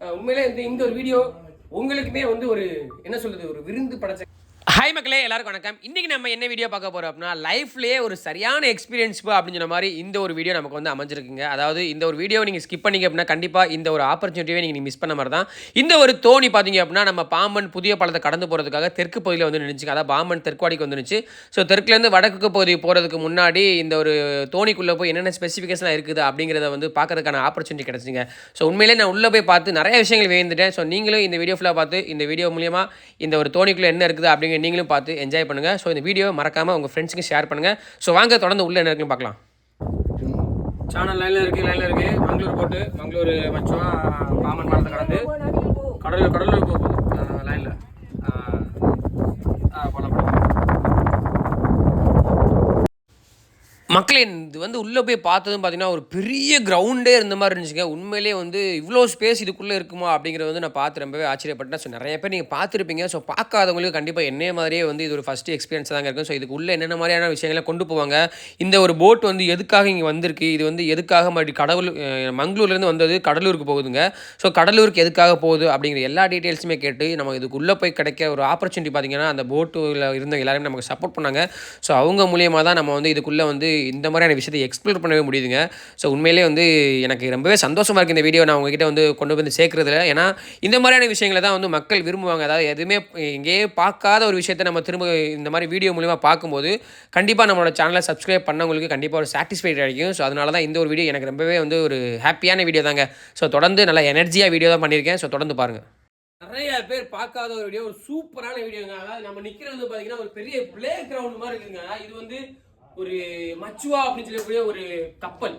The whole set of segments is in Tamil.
உண்மையிலே இந்த இந்த ஒரு வீடியோ உங்களுக்குமே வந்து ஒரு என்ன சொல்றது ஒரு விருந்து படைச்ச ஹாய் மக்களே எல்லாருக்கும் வணக்கம். இன்றைக்கி நம்ம என்ன வீடியோ பார்க்க போகிறோம் அப்படின்னா லைஃப்லேயே ஒரு சரியான எக்ஸ்பீரியன்ஸ் அப்படின்னு சொன்ன மாதிரி இந்த ஒரு வீடியோ நமக்கு வந்து அமைஞ்சிருக்குங்க. அதாவது இந்த ஒரு வீடியோ நீங்கள் ஸ்கிப் பண்ணீங்க அப்படின்னா கண்டிப்பாக இந்த ஒரு ஆப்பர்ச்சுனிட்டியே நீங்கள் மிஸ் பண்ண மாதிரி தான். இந்த ஒரு தோணி பார்த்தீங்க அப்படின்னா நம்ம பாம்பன் புதிய பாலத்தை கடந்து போகிறதுக்காக தெற்கு பகுதியில் வந்து நின்றுச்சு அதாவது பாம்பன் தெற்குவாடிக்கு வந்துருச்சு. ஸோ தெற்குலேருந்து வடக்கு பகுதி போகிறதுக்கு முன்னாடி இந்த ஒரு தோணிக்குள்ளே போய் என்னென்ன ஸ்பெசிஃபிகேஷன்லாம் இருக்குது அப்படிங்கிறத வந்து பார்க்கறதுக்கான ஆப்பர்ச்சுனிட்டி கிடச்சிங்க ஸோ உண்மையிலே நான் உள்ளே போய் பார்த்து நிறைய விஷயங்கள் வேந்துட்டேன் ஸோ நீங்களும் இந்த வீடியோ ஃபுல்லாக பார்த்து இந்த வீடியோ மூலியமாக இந்த ஒரு தோணிக்குள்ளே என்ன இருக்குது அப்படிங்கிற நீங்களும் பார்த்து என்ஜாய் பண்ணுங்கள் ஸோ இந்த வீடியோ மறக்காமல் உங்கள் ஃப்ரெண்ட்ஸுக்கு ஷேர் பண்ணுங்கள் ஸோ வாங்க தொடர்ந்து உள்ளே என்ன இருக்குன்னு பார்க்கலாம். சேனல் லைனில் இருக்குது லைனில் இருக்குது மங்களூர் போட்டு மங்களூர் மச்சுவா பாமன் பாலத்தை கடந்து. கடலூர் கடலூர் போகுது. லைனில் மக்களே இது வந்து உள்ளே போய் பார்த்ததும் பார்த்தீங்கன்னா ஒரு பெரிய கிரவுண்டே இருந்த மாதிரி இருந்துச்சுங்க. உண்மையிலே வந்து இவ்வளோ ஸ்பேஸ் இதுக்குள்ளே இருக்குமா அப்படிங்கிறத வந்து நான் பார்த்து ரொம்பவே ஆச்சரியப்பட்டேன். ஸோ நிறைய பேர் நீங்கள் பார்த்துருப்பீங்க. ஸோ பார்க்காதவங்களுக்கு கண்டிப்பாக என்ன மாதிரியே வந்து இது ஒரு ஃபஸ்ட்டு எக்ஸ்பீரியன்ஸ் தாங்க இருக்கும். ஸோ இதுக்குள்ளே என்னென்ன மாதிரியான விஷயங்களை கொண்டு போவாங்க? இந்த ஒரு போட் வந்து எதுக்காக இங்கே வந்திருக்கு? இது வந்து எதுக்காக மறுபடி கடவுள் மங்களூர்லேருந்து வந்தது? கடலூருக்கு போகுதுங்க. ஸோ கடலூருக்கு எதுக்காக போகுது? அப்படிங்கிற எல்லா டீட்டெயில்ஸுமே கேட்டு நம்ம இதுக்குள்ளே போய் கிடைக்க ஒரு ஆப்பர்ச்சுனிட்டி பார்த்தீங்கன்னா அந்த போட்டில் இருந்த எல்லாருமே நமக்கு சப்போர்ட் பண்ணாங்க. ஸோ அவங்க மூலியமாக தான் நம்ம வந்து இதுக்குள்ளே வந்து இந்த மாதிரியான விஷயத்தை எக்ஸ்ப்ளோர் பண்ணவே முடியுதுங்க. ஸோ உண்மையிலே வந்து எனக்கு ரொம்பவே சந்தோஷமாக இருக்குது இந்த வீடியோ நான் உங்ககிட்ட வந்து கொண்டு வந்து சேர்க்குறதுல. ஏன்னா இந்த மாதிரியான விஷயங்களை தான் வந்து மக்கள் விரும்புவாங்க. அதாவது எதுவுமே எங்கேயே பார்க்காத ஒரு விஷயத்தை நம்ம திரும்ப இந்த மாதிரி வீடியோ மூலிமா பார்க்கும்போது கண்டிப்பாக நம்மளோட சேனலை சப்ஸ்கிரைப் பண்ணவங்களுக்கு கண்டிப்பாக ஒரு சாட்டிஸ்ஃபைட் கிடைக்கும். ஸோ அதனால தான் இந்த ஒரு வீடியோ எனக்கு ரொம்பவே வந்து ஒரு ஹாப்பியான வீடியோ தாங்க. ஸோ தொடர்ந்து நல்லா எனர்ஜியாக வீடியோ தான் பண்ணியிருக்கேன். ஸோ தொடர்ந்து பாருங்கள் நிறைய பேர் பார்க்காத ஒரு வீடியோ ஒரு சூப்பரான வீடியோங்க அதாவது நம்ம நிற்கிறது வந்து பார்த்தீங்கன்னா ஒரு பெரிய பிளே கிரவுண்ட் மாதிரி இருக்குங்க. இது வந்து ஒரு மச்சுவா அப்படின்னு சொல்லக்கூடிய ஒரு கப்பல்.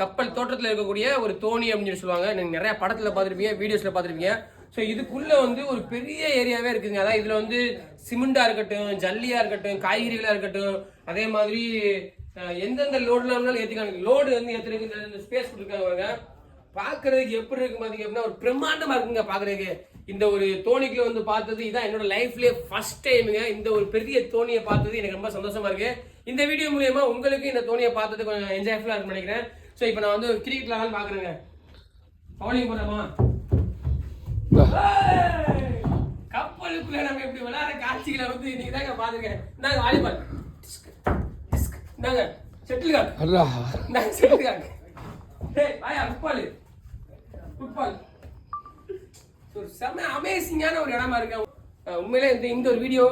கப்பல் தோற்றத்தில் இருக்கக்கூடிய ஒரு தோணி அப்படின்னு சொல்லி சொல்லுவாங்க. நீங்கள் நிறைய படத்தில் பார்த்துருப்பீங்க வீடியோஸில் பார்த்துருப்பீங்க. ஸோ இதுக்குள்ளே வந்து ஒரு பெரிய ஏரியாவே இருக்குதுங்க அதான் இதில் வந்து சிமெண்டாக இருக்கட்டும் ஜல்லியாக இருக்கட்டும் காய்கறிகளாக இருக்கட்டும் அதே மாதிரி எந்தெந்த லோடுலாம் ஏற்றிக்காங்க லோடு வந்து ஏற்றுறதுக்கு இந்த ஸ்பேஸ் கொடுத்துருக்காங்க பார்க்குறதுக்கு எப்படி இருக்கு பார்த்தீங்க அப்படின்னா ஒரு பிரம்மாண்டமாக இருக்குங்க பார்க்குறதுக்கு. இந்த ஒரு தோணிக்குள்ள வந்து பார்த்தது இதான் என்னோட லைஃப்லயே ஃபர்ஸ்ட் டைமுங்க இந்த ஒரு பெரிய தோணியை பார்த்தது எனக்கு ரொம்ப சந்தோஷமா இருக்கு. இந்த வீடியோ மூலியமா உங்களுக்கு இந்த தோணியை பார்த்தது கொஞ்சம் என்ஜாய்ஃபுல்லா இருக்கும்னு நினைக்கிறேன். ஸோ இப்போ நான் வந்து கிரிக்கெட் விளாடலாம் பாக்குறேங்க பவுலிங் போடுறோமா! கப்பலுக்குள்ள நம்ம இப்படி விளையாடுற காட்சிகளை வந்து இன்னைக்கு தாங்க பாத்துருக்கேன் இந்தாங்க வாலிபால் இந்தாங்க செட்டில் காக் இந்தாங்க செட்டில் காக் டேய் வாயா ஃபுட்பால் ஃபுட்பால் ஒரு செம அமேசிங்கான ஒரு இடமா இருக்கு. உண்மையிலே இந்த இந்த ஒரு வீடியோ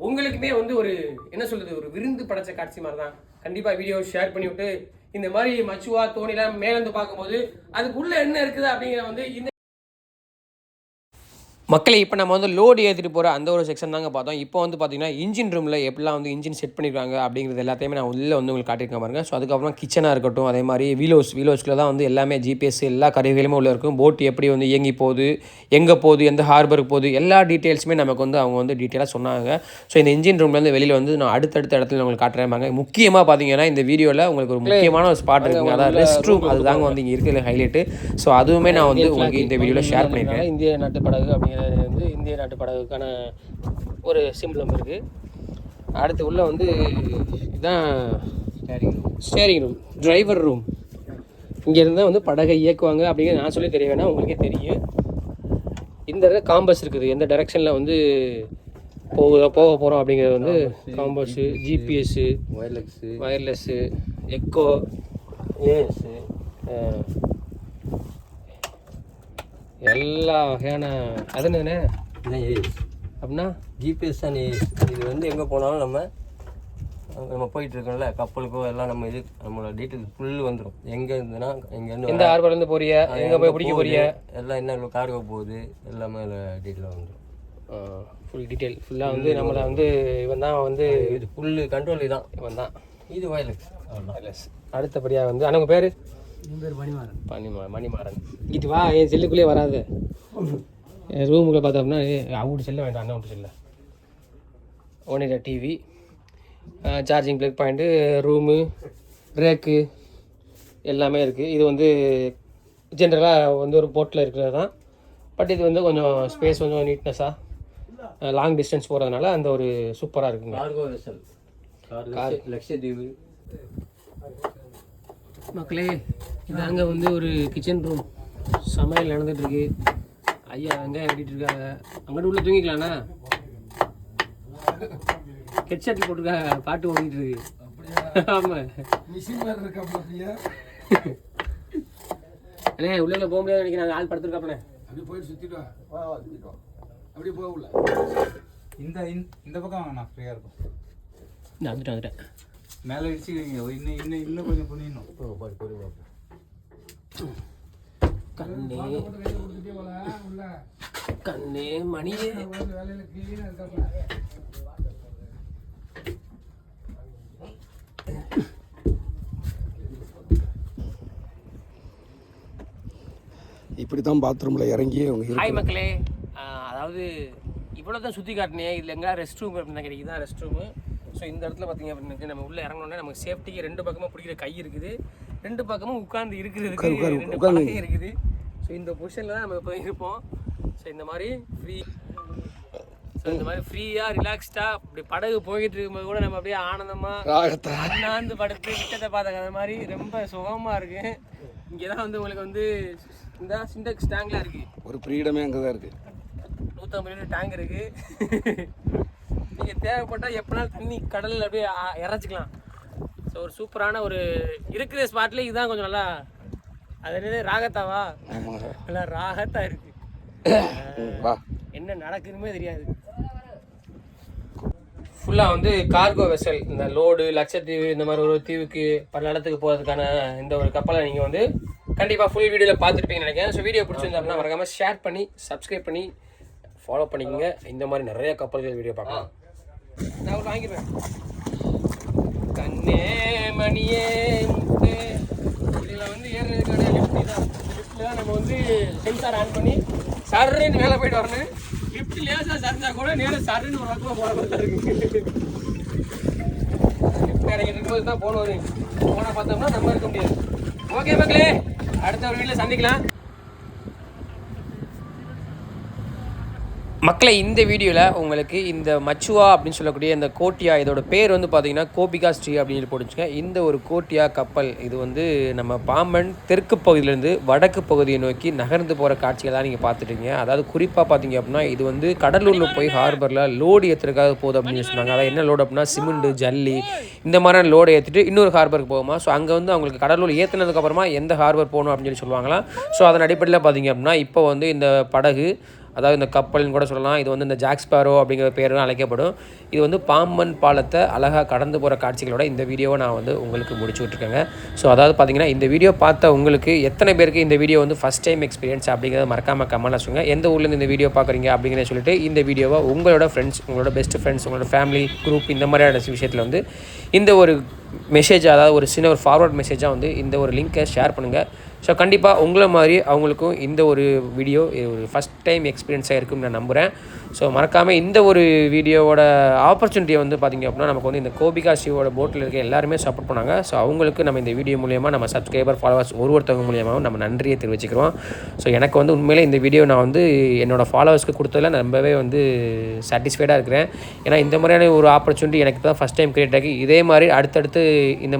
உங்களுக்குமே வந்து ஒரு என்ன சொல்றது ஒரு விருந்து படைச்ச காட்சி மாதிரி தான் கண்டிப்பாக வீடியோ ஷேர் பண்ணி விட்டு இந்த மாதிரி மச்சுவா தோணிலாம் மேலேருந்து பார்க்கும்போது அதுக்குள்ள என்ன இருக்குது அப்படிங்கிற வந்து இந்த மக்களை இப்போ நம்ம வந்து லோடு ஏற்றிட்டு போகிற அந்த ஒரு செக்ஷன் தாங்க பார்த்தோம். இப்போ வந்து பார்த்தீங்கன்னா இன்ஜின் ரூமில் எப்படிலாம் வந்து இன்ஜின் செட் பண்ணியிருக்காங்க அப்படிங்கிறது எல்லாத்தையுமே நான் உள்ளே வந்து உங்களுக்கு காட்டியிருக்கேன் பாருங்க. ஸோ அதுக்கப்புறம் கிச்சனாக இருக்கட்டும் அதே மாதிரி வீலோஸ் வீலோஸ்க்குள்ள தான் வந்து எல்லாமே ஜிபிஎஸ் எல்லா கருவிகளுமே உள்ள இருக்கும். போட் எப்படி வந்து இயங்கி போகுது எங்கே போகுது எந்த ஹார்பருக்கு போகுது எல்லா டீட்டெயில்ஸுமே நமக்கு வந்து அவங்க வந்து டீட்டெயிலாக சொன்னாங்க. ஸோ இந்த இன்ஜின் ரூம்லேருந்து வெளியில் வந்து நான் அடுத்தடுத்த இடத்துல உங்களுக்கு காட்டுறேன் முக்கியமாக பார்த்தீங்கன்னா இந்த வீடியோவில் உங்களுக்கு ஒரு முக்கியமான ஒரு ஸ்பாட் இருக்குங்க. அதாவது ரெஸ்ட் ரூம் அதுதாங்க வந்து இங்கே இருக்கிற ஹைலைட்டு ஸோ அதுவுமே நான் வந்து உங்களுக்கு இந்த வீடியோவில் ஷேர் பண்ணியிருக்கேன். இந்திய நாட்டு படகு அப்படிங்கிறது வந்து இந்திய நாட்டு படகுக்கான ஒரு சிம்பிளம் இருக்குது அடுத்து உள்ள வந்து இதுதான் ஸ்டேரிங் ரூம் டிரைவர் ரூம் இங்கேருந்து வந்து படகை இயக்குவாங்க அப்படிங்கிறது நான் சொல்லி தெரிய வேணாம் உங்களுக்கே தெரியும். இந்த இடத்துல காம்பஸ் இருக்குது. எந்த டைரெக்ஷனில் வந்து போக போக போகிறோம் அப்படிங்கிறது வந்து compass GPS wireless wireless echo AS எல்லா வகையான அது இதான் ஏஎஸ் அப்படின்னா? ஜிபிஎஸ் தான் ஏஎஸ் இது வந்து எங்கே போனாலும் நம்ம நம்ம போயிட்டு இருக்கோம்ல கப்பலுக்கோ எல்லாம் நம்ம இது நம்மளோட டீட்டெயில் ஃபுல் வந்துடும் எங்கே இருந்துன்னா எங்கேருந்து எந்த ஹார்பர்லேருந்து போறிய? எங்கே போய் பிடிக்க போறிய? எல்லாம் என்ன கார்கோ போகுது எல்லாமே அதில் டீட்டெயில் வந்துடும் ஃபுல் டீட்டெயில் ஃபுல்லாக வந்து நம்மளை வந்து இவன் தான் வந்து இது ஃபுல்லு கண்ட்ரோல் தான். இவன் தான். இது ஒயர்லெக்ஸ் அவ்வளோதான் அடுத்தபடியாக வந்து பேர் பேர்? மணிமாறன். பனிமா மணிமாறன். இது வா என் செல்லுக்குள்ளேயே வராது. என் ரூமுக்குள்ள பார்த்தோம்னா அவுட்டு செல்ல வேண்டாம் அண்ணன் செல்ல. Onida TV charging plug point room rack எல்லாமே இருக்குது இது வந்து ஜென்ரலாக வந்து ஒரு போட்டில் இருக்கிறது தான். பட் இது வந்து கொஞ்சம் ஸ்பேஸ் கொஞ்சம் நீட்னஸாக லாங் டிஸ்டன்ஸ் போகிறதுனால அந்த ஒரு சூப்பராக இருக்குங்க. கார்கோ வெசல் கார் லட்சத்தீவு மக்களே இது அங்கே வந்து ஒரு கிச்சன் ரூம் சமையல் நடந்துகிட்ருக்கு ஐயா வெங்காயம் வெட்டிட்டு இருக்காங்க. அங்கிட்டு உள்ள தூங்கிக்கலாண்ணா ஹெட்செட் போட்டிருக்காங்க பாட்டு ஓடிட்டு இருக்கு. ஆமா. அண்ணே உள்ள உள்ள போக முடியாது நினைக்கிறேன். ஆள் படுத்துருக்காப்பண்ணே அப்படியே போயிட்டு வா. அப்படியே போக உள்ள. இந்த இந்த- பக்கம் வாங்க நான் ஃப்ரீயாக இருக்கும் நான் வந்துட்டேன் வந்துட்டேன். மேலே இடிச்சுக்கிறீங்க இன்னும் இன்னும் இன்னும் கொஞ்சம் புனியணும் கண்ணே. கொடுத்துட்டே போல உள்ள. கண்ணே மணியே. கிளீனா இருக்காப்ல இப்படி தான் பாத்ரூமில் இறங்கி அவங்க ஹாய் மக்களே. அதாவது இவ்வளோ தான் சுற்றி காட்டினேன் இதில் எங்கே ரெஸ்ட் ரூம் அப்படின்னு கிடைக்குது தான் ரெஸ்ட் ரூமு ஸோ இந்த இடத்துல பார்த்தீங்க அப்படின்னு நம்ம உள்ளே இறங்கணுன்னே நமக்கு சேஃப்டிக்கு ரெண்டு பக்கமும் பிடிக்கிற கை இருக்குது. ரெண்டு பக்கமும் உட்கார்ந்து இருக்கிறதுக்கு ரெண்டு. பலகை இருக்குது. ஸோ இந்த பொசிஷனில் தான் நம்ம இப்போ இருப்போம். ஸோ இந்த மாதிரி ஃப்ரீ ஸோ இந்த மாதிரி ஃப்ரீயாக ரிலாக்ஸ்டாக இப்படி படகு போயிட்டு இருக்கும்போது கூட நம்ம அப்படியே ஆனந்தமாக அண்ணாந்து படுத்து விட்டத்தை பார்த்த கதை மாதிரி ரொம்ப சுகமாக இருக்கு. இங்கே தான் வந்து உங்களுக்கு வந்து இந்த சிண்டெக்ஸ் டேங்க்லாம் இருக்குது ஒரு ஃப்ரீடமே அங்கே தான் இருக்குது நூற்றம்பது லிட்டர் டேங்க் இருக்கு. நீங்கள் தேவைப்பட்டால் எப்போனாலும் தண்ணி கடலில் அப்படியே இறச்சிக்கலாம். ஸோ ஒரு சூப்பரான ஒரு இருக்கிற ஸ்பாட்ல இதுதான் கொஞ்சம் நல்லா அது என்னது ராகத்தாவா? நல்லா ராகத்தா இருக்கு. என்ன நடக்குதுமே தெரியாது. ஃபுல்லாக வந்து கார்கோ வெசல் இந்த லோடு லட்சத்தீவு இந்த மாதிரி ஒரு தீவுக்கு பல இடத்துக்கு போகிறதுக்கான இந்த ஒரு கப்பலை நீங்கள் வந்து கண்டிப்பாக ஃபுல் வீடியோவில் பார்த்துருப்பீங்கன்னு நினைக்கிறேன். ஸோ வீடியோ பிடிச்சிருந்தா அப்படின்னா மறக்காமல் ஷேர் பண்ணி சப்ஸ்கிரைப் பண்ணி ஃபாலோ பண்ணிக்கோங்க. இந்த மாதிரி நிறைய கப்பல்கள் வீடியோ பார்க்கலாம். நான் வாங்கிடுவேன் கண்ணே மணியே முட்டே இதில் வந்து ஏறுறதுக்கான லிஃப்ட் தான். லிஃப்ட்டில் தான் நம்ம வந்து சென்சார் ஆன் பண்ணி சர்ன்னு மேலே போயிட்டு வரணும். லிஃப்ட் லேசாக சரிஞ்சா கூட நேரம் சர்ன்னு ஒரு பக்கமாக போன மாதிரி தான் இருக்கு. லிஃப்ட் இறங்கிட்டு இருக்கும்போது தான் போனோம் போனால் பார்த்தோம்னா நம்ம இருக்க முடியாது. ஓகே மக்களே அடுத்த ஒரு வீட்டில் சந்திக்கலாம். மக்களை இந்த வீடியோவில் உங்களுக்கு இந்த மச்சுவா அப்படின்னு சொல்லக்கூடிய இந்த கோட்டியா இதோட பேர் வந்து பார்த்தீங்கன்னா கோபிகா ஸ்ரீ அப்படின்னு சொல்லி போட்டுச்சுங்க. இந்த ஒரு கோட்டியா கப்பல் இது வந்து நம்ம பாம்பன் தெற்கு பகுதியிலேருந்து வடக்கு பகுதியை நோக்கி நகர்ந்து போகிற காட்சிகள் தான் நீங்கள் பார்த்துட்டீங்க. அதாவது குறிப்பாக பார்த்தீங்க அப்படின்னா இது வந்து கடலூரில் போய் ஹார்பரில் லோடு ஏற்றுறதுக்காக போகுது அப்படின்னு சொன்னாங்க. அதாவது என்ன லோடு அப்படின்னா சிமெண்ட்டு ஜல்லி இந்த மாதிரியான லோடு ஏற்றிட்டு இன்னொரு ஹார்பருக்கு போகுமா? ஸோ அங்கே வந்து அவங்களுக்கு கடலூர் ஏற்றுனதுக்கப்புறமா எந்த ஹார்பர் போகணும் அப்படின்னு சொல்லி சொல்லுவாங்களாம். ஸோ அதன் அடிப்படையில் பார்த்தீங்க அப்படின்னா இப்போ வந்து இந்த படகு அதாவது இந்த கப்பல்னு கூட சொல்லலாம். இது வந்து இந்த ஜாக்ஸ்பாரோ அப்படிங்கிற பேரும் அழைக்கப்படும். இது வந்து பாம்பன் பாலத்தை அழகாக கடந்து போகிற காட்சிகளோட இந்த வீடியோவை நான் வந்து உங்களுக்கு முடிச்சு விட்ருக்கேங்க ஸோ அதாவது பார்த்தீங்கன்னா இந்த வீடியோ பார்த்த உங்களுக்கு எத்தனை பேருக்கு இந்த வீடியோ வந்து ஃபஸ்ட் டைம் எக்ஸ்பீரியன்ஸ் அப்படிங்கிறத மறக்காமல் கமெண்ட் சொல்லுங்கள் எந்த ஊர்லேருந்து இந்த வீடியோ பார்க்குறீங்க அப்படிங்கிறத சொல்லிட்டு இந்த வீடியோவை உங்களோட ஃப்ரெண்ட்ஸ் உங்களோட பெஸ்ட் ஃப்ரெண்ட்ஸ் உங்களோட ஃபேமிலி குரூப் இந்த மாதிரியான விஷயத்தில் வந்து இந்த ஒரு மெசேஜ் அதாவது ஒரு சின்ன ஒரு ஃபார்வர்ட் மெசேஜாக வந்து இந்த ஒரு லிங்க்கை ஷேர் பண்ணுங்கள் ஸோ கண்டிப்பாக உங்களை மாதிரி அவங்களுக்கும் இந்த ஒரு வீடியோ ஒரு ஃபஸ்ட் டைம் எக்ஸ்பீரியன்ஸாக இருக்கும்னு நான் நம்புகிறேன் ஸோ மறக்காமல் இந்த ஒரு வீடியோவோட ஆப்பர்ச்சுனிட்டியை வந்து பார்த்திங்க அப்படின்னா நமக்கு வந்து இந்த கோபிகா சிவோட போட்டில் இருக்க எல்லாருமே சப்போர்ட் பண்ணாங்க. ஸோ அவங்களுக்கு நம்ம இந்த வீடியோ மூலியமாக நம்ம சப்ஸ்கிரைபர் ஃபாலோவர்ஸ் ஒரு ஒருத்தவங்க மூலியமாகவும் நம்ம நன்றியை தெரிவிச்சுக்கிறோம். ஸோ எனக்கு வந்து உண்மையிலே இந்த வீடியோ நான் வந்து என்னோடய ஃபாலோவர்ஸ்க்கு கொடுத்ததில் நான் ரொம்பவே வந்து சாட்டிஸ்ஃபைடாக இருக்கிறேன். ஏன்னா இந்த மாதிரியான ஒரு ஆப்பர்ச்சுனிட்டி எனக்கு தான் ஃபஸ்ட் டைம் கிரியேட் ஆகி இதே மாதிரி அடுத்தடுத்து இந்த